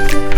예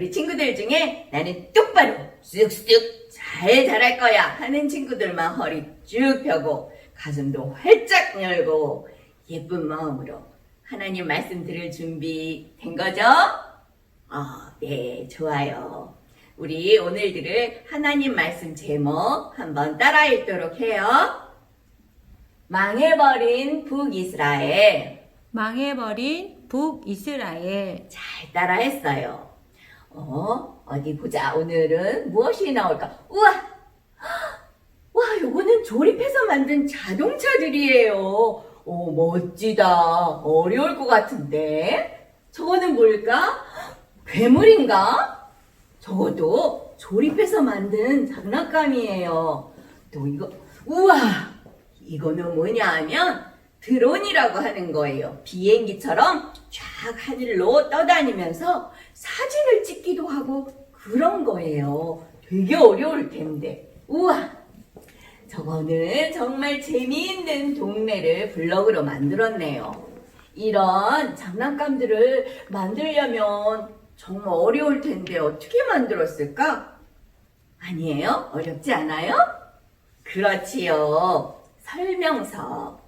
우리 친구들 중에 나는 똑바로 쑥쑥 잘 자랄 거야 하는 친구들만 허리 쭉 펴고 가슴도 활짝 열고 예쁜 마음으로 하나님 말씀 들을 준비 된 거죠? 아, 네, 좋아요. 우리 오늘 들을 하나님 말씀 제목 한번 따라 읽도록 해요. 망해버린 북이스라엘. 망해버린 북이스라엘 잘 따라 했어요. 어, 어디 보자. 오늘은 무엇이 나올까? 우와! 와, 요거는 조립해서 만든 자동차들이에요. 오, 멋지다. 어려울 것 같은데. 저거는 뭘까? 괴물인가? 저것도 조립해서 만든 장난감이에요. 또 이거, 우와! 이거는 뭐냐 하면 드론이라고 하는 거예요. 비행기처럼 쫙 하늘로 떠다니면서 사진을 찍기도 하고 그런 거예요. 되게 어려울 텐데. 우와! 저거는 정말 재미있는 동네를 블럭으로 만들었네요. 이런 장난감들을 만들려면 정말 어려울 텐데 어떻게 만들었을까? 아니에요? 어렵지 않아요? 그렇지요. 설명서.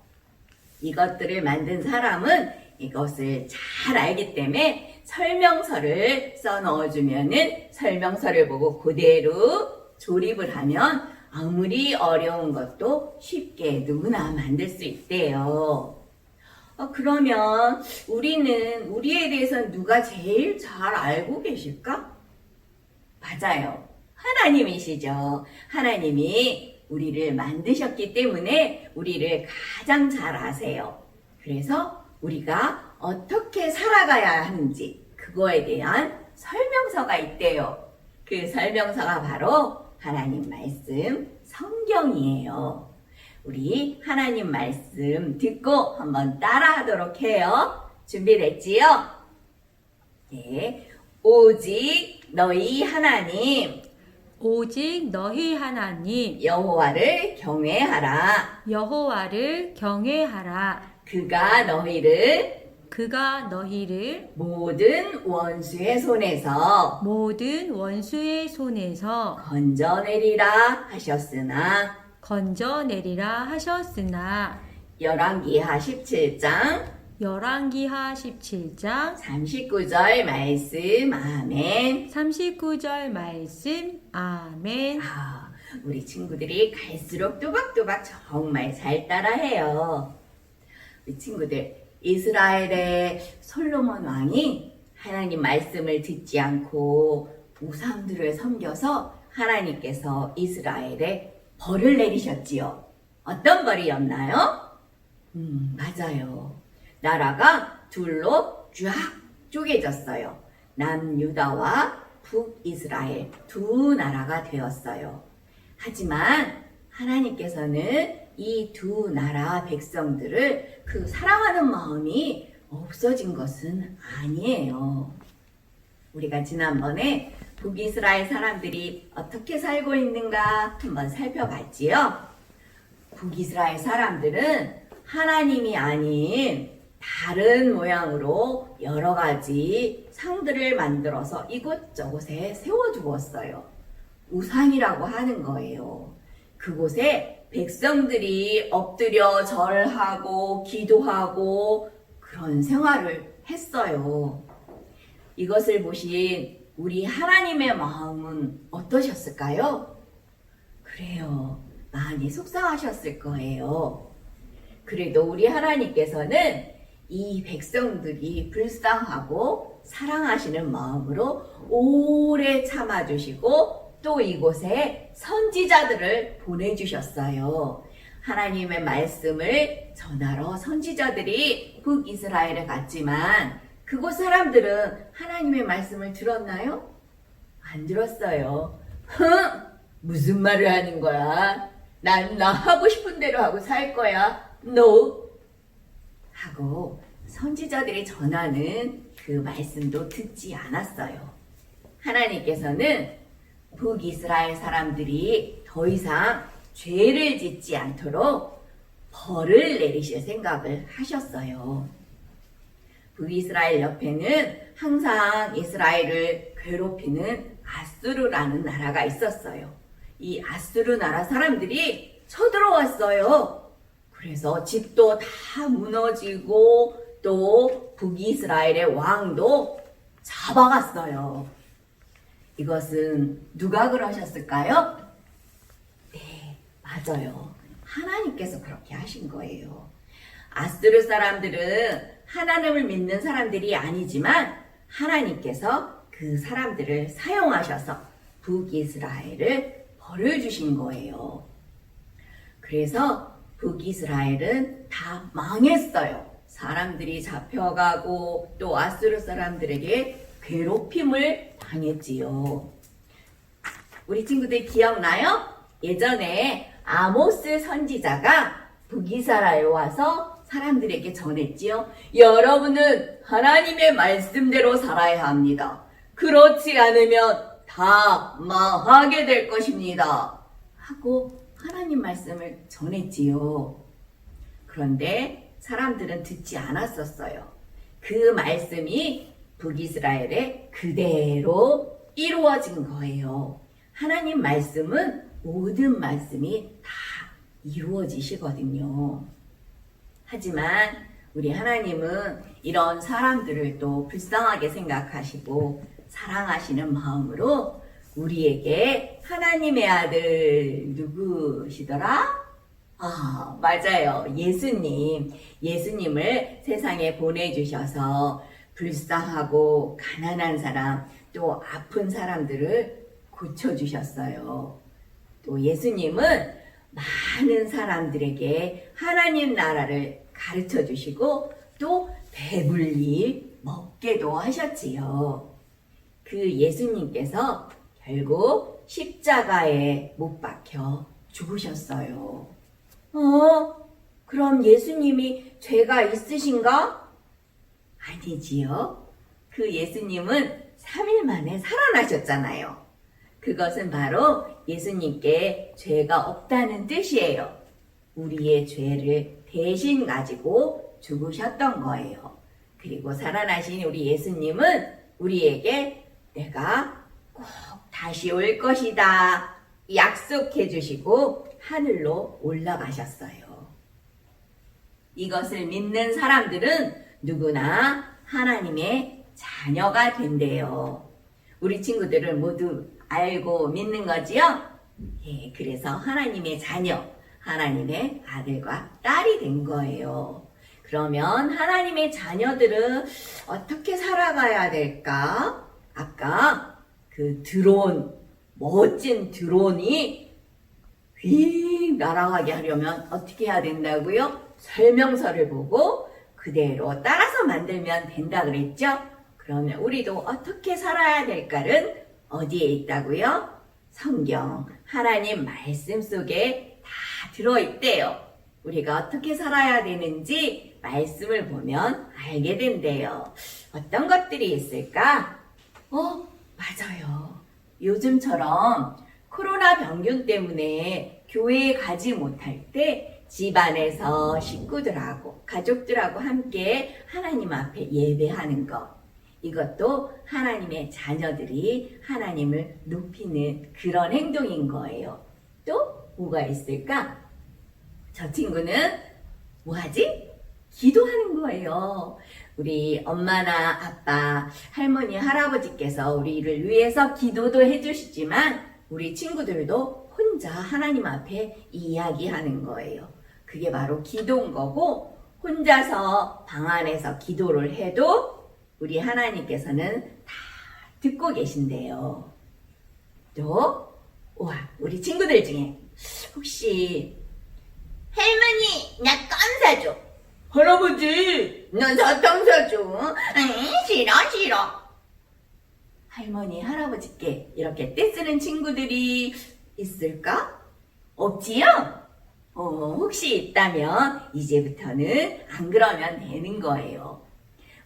이것들을 만든 사람은 이것을 잘 알기 때문에 설명서를 써 넣어주면은 설명서를 보고 그대로 조립을 하면 아무리 어려운 것도 쉽게 누구나 만들 수 있대요. 어, 그러면 우리는 우리에 대해서 누가 제일 잘 알고 계실까? 맞아요. 하나님이시죠. 하나님이 우리를 만드셨기 때문에 우리를 가장 잘 아세요. 그래서 우리가 어떻게 살아가야 하는지 그거에 대한 설명서가 있대요. 그 설명서가 바로 하나님 말씀 성경이에요. 우리 하나님 말씀 듣고 한번 따라 하도록 해요. 준비됐지요? 네. 오직 너희 하나님 오직 너희 하나님 여호와를 경외하라. 여호와를 경외하라 그가 너희를 그가 너희를 모든 원수의 손에서 모든 원수의 손에서 건져내리라 하셨으나 건져내리라 하셨으나 열왕기하 17장 열왕기하 17장 39절 말씀 아멘. 39절 말씀 아멘 아, 우리 친구들이 갈수록 또박또박 정말 잘 따라해요. 우리 친구들, 이스라엘의 솔로몬 왕이 하나님 말씀을 듣지 않고 우상들을 섬겨서 하나님께서 이스라엘에 벌을 내리셨지요. 어떤 벌이었나요? 음, 맞아요. 나라가 둘로 쫙 쪼개졌어요. 남유다와 북이스라엘 두 나라가 되었어요. 하지만 하나님께서는 이 두 나라 백성들을 그 사랑하는 마음이 없어진 것은 아니에요. 우리가 지난번에 북이스라엘 사람들이 어떻게 살고 있는가 한번 살펴봤지요. 북이스라엘 사람들은 하나님이 아닌 다른 모양으로 여러 가지 상들을 만들어서 이곳저곳에 세워두었어요. 우상이라고 하는 거예요. 그곳에 백성들이 엎드려 절하고 기도하고 그런 생활을 했어요. 이것을 보신 우리 하나님의 마음은 어떠셨을까요? 그래요. 많이 속상하셨을 거예요. 그래도 우리 하나님께서는 이 백성들이 불쌍하고 사랑하시는 마음으로 오래 참아주시고 또 이곳에 선지자들을 보내주셨어요. 하나님의 말씀을 전하러 선지자들이 북이스라엘에 갔지만 그곳 사람들은 하나님의 말씀을 들었나요? 안 들었어요. 흥! 무슨 말을 하는 거야? 난 나 하고 싶은 대로 하고 살 거야. No. 하고 선지자들이 전하는 그 말씀도 듣지 않았어요. 하나님께서는 북이스라엘 사람들이 더 이상 죄를 짓지 않도록 벌을 내리실 생각을 하셨어요. 북이스라엘 옆에는 항상 이스라엘을 괴롭히는 아수르라는 나라가 있었어요. 이 아수르 나라 사람들이 쳐들어왔어요. 그래서 집도 다 무너지고 또 북이스라엘의 왕도 잡아갔어요. 이것은 누가 그러셨을까요? 네, 맞아요. 하나님께서 그렇게 하신 거예요. 아스르 사람들은 하나님을 믿는 사람들이 아니지만 하나님께서 그 사람들을 사용하셔서 북이스라엘을 벌을 주신 거예요. 그래서 북이스라엘은 다 망했어요. 사람들이 잡혀가고 또 아스르 사람들에게 괴롭힘을 당했지요. 우리 친구들 기억나요? 예전에 아모스 선지자가 북이스라엘에 와서 사람들에게 전했지요. 여러분은 하나님의 말씀대로 살아야 합니다. 그렇지 않으면 다 망하게 될 것입니다. 하고 하나님 말씀을 전했지요. 그런데 사람들은 듣지 않았었어요. 그 말씀이 북이스라엘에 그대로 이루어진 거예요. 하나님 말씀은 모든 말씀이 다 이루어지시거든요. 하지만 우리 하나님은 이런 사람들을 또 불쌍하게 생각하시고 사랑하시는 마음으로 우리에게 하나님의 아들 누구시더라? 아, 맞아요. 예수님. 예수님을 세상에 보내주셔서 불쌍하고 가난한 사람, 또 아픈 사람들을 고쳐주셨어요. 또 예수님은 많은 사람들에게 하나님 나라를 가르쳐 주시고 또 배불리 먹게도 하셨지요. 그 예수님께서 결국 십자가에 못 박혀 죽으셨어요. 어? 그럼 예수님이 죄가 있으신가? 아니지요. 그 예수님은 3일 만에 살아나셨잖아요. 그것은 바로 예수님께 죄가 없다는 뜻이에요. 우리의 죄를 대신 가지고 죽으셨던 거예요. 그리고 살아나신 우리 예수님은 우리에게 내가 꼭 다시 올 것이다. 약속해 주시고 하늘로 올라가셨어요. 이것을 믿는 사람들은 누구나 하나님의 자녀가 된대요. 우리 친구들은 모두 알고 믿는 거지요? 예, 그래서 하나님의 자녀, 하나님의 아들과 딸이 된 거예요. 그러면 하나님의 자녀들은 어떻게 살아가야 될까? 아까 그 드론, 멋진 드론이 휙 날아가게 하려면 어떻게 해야 된다고요? 설명서를 보고 그대로 따라서 만들면 된다 그랬죠? 그러면 우리도 어떻게 살아야 될까는 어디에 있다고요? 성경, 하나님 말씀 속에 다 들어있대요. 우리가 어떻게 살아야 되는지 말씀을 보면 알게 된대요. 어떤 것들이 있을까? 어, 맞아요. 요즘처럼 코로나 병균 때문에 교회에 가지 못할 때 집안에서 식구들하고 가족들하고 함께 하나님 앞에 예배하는 것. 이것도 하나님의 자녀들이 하나님을 높이는 그런 행동인 거예요. 또 뭐가 있을까? 저 친구는 뭐하지? 기도하는 거예요. 우리 엄마나 아빠, 할머니, 할아버지께서 우리를 위해서 기도도 해주시지만 우리 친구들도 혼자 하나님 앞에 이야기하는 거예요. 그게 바로 기도인 거고 혼자서 방 안에서 기도를 해도 우리 하나님께서는 다 듣고 계신대요. 또, 와, 우리 친구들 중에 혹시 할머니, 나 껌 사줘. 할아버지, 넌 사탕 사줘. 응, 싫어, 싫어. 할머니, 할아버지께 이렇게 떼쓰는 친구들이 있을까? 없지요? 어, 혹시 있다면 이제부터는 안 그러면 되는 거예요.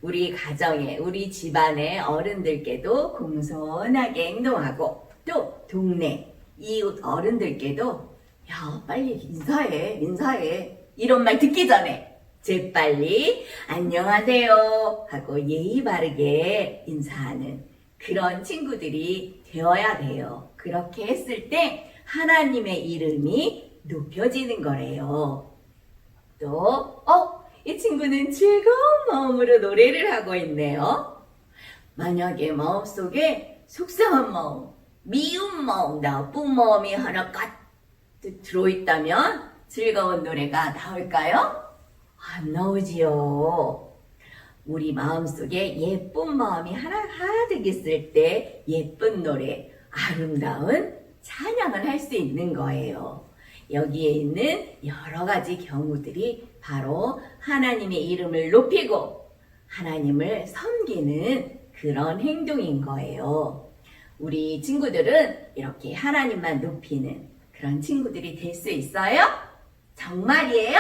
우리 가정에, 우리 집안의 어른들께도 공손하게 행동하고 또 동네, 이웃 어른들께도 야, 빨리 인사해, 인사해. 이런 말 듣기 전에 재빨리 안녕하세요 하고 예의 바르게 인사하는 그런 친구들이 되어야 돼요. 그렇게 했을 때 하나님의 이름이 높여지는 거래요. 또, 어, 이 친구는 즐거운 마음으로 노래를 하고 있네요. 만약에 마음속에 속상한 마음, 미운 마음, 나쁜 마음이 하나 가득 들어있다면 즐거운 노래가 나올까요? 안 나오지요. 우리 마음속에 예쁜 마음이 하나 가득 있을 때 예쁜 노래, 아름다운 찬양을 할 수 있는 거예요. 여기에 있는 여러 가지 경우들이 바로 하나님의 이름을 높이고 하나님을 섬기는 그런 행동인 거예요. 우리 친구들은 이렇게 하나님만 높이는 그런 친구들이 될 수 있어요? 정말이에요?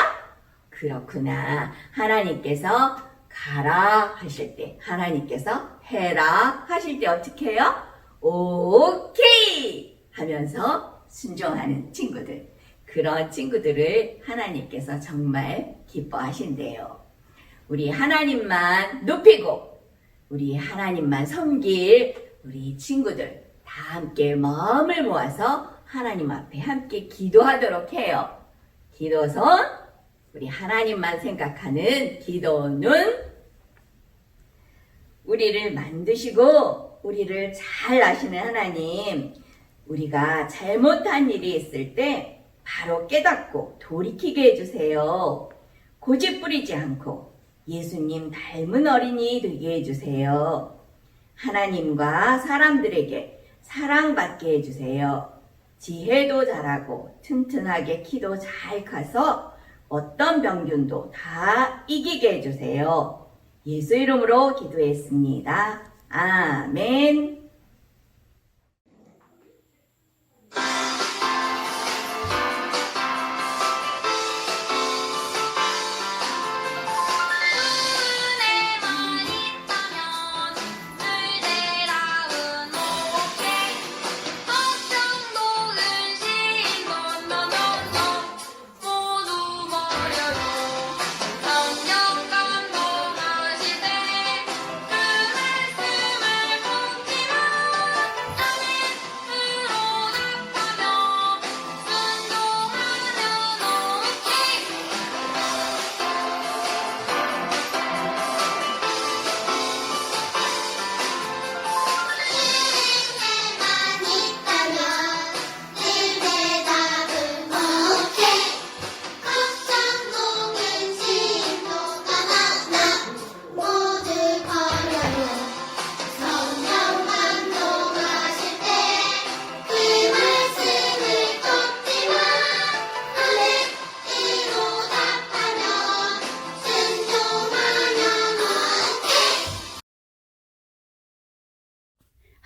그렇구나. 하나님께서 가라 하실 때, 하나님께서 해라 하실 때 어떻게 해요? 오케이! 하면서 순종하는 친구들. 그런 친구들을 하나님께서 정말 기뻐하신대요. 우리 하나님만 높이고, 우리 하나님만 섬길 우리 친구들 다 함께 마음을 모아서 하나님 앞에 함께 기도하도록 해요. 기도선, 우리 하나님만 생각하는 기도는 우리를 만드시고 우리를 잘 아시는 하나님, 우리가 잘못한 일이 있을 때 바로 깨닫고 돌이키게 해주세요. 고집 부리지 않고 예수님 닮은 어린이 되게 해주세요. 하나님과 사람들에게 사랑받게 해주세요. 지혜도 잘하고 튼튼하게 키도 잘 커서 어떤 병균도 다 이기게 해주세요. 예수 이름으로 기도했습니다. 아멘.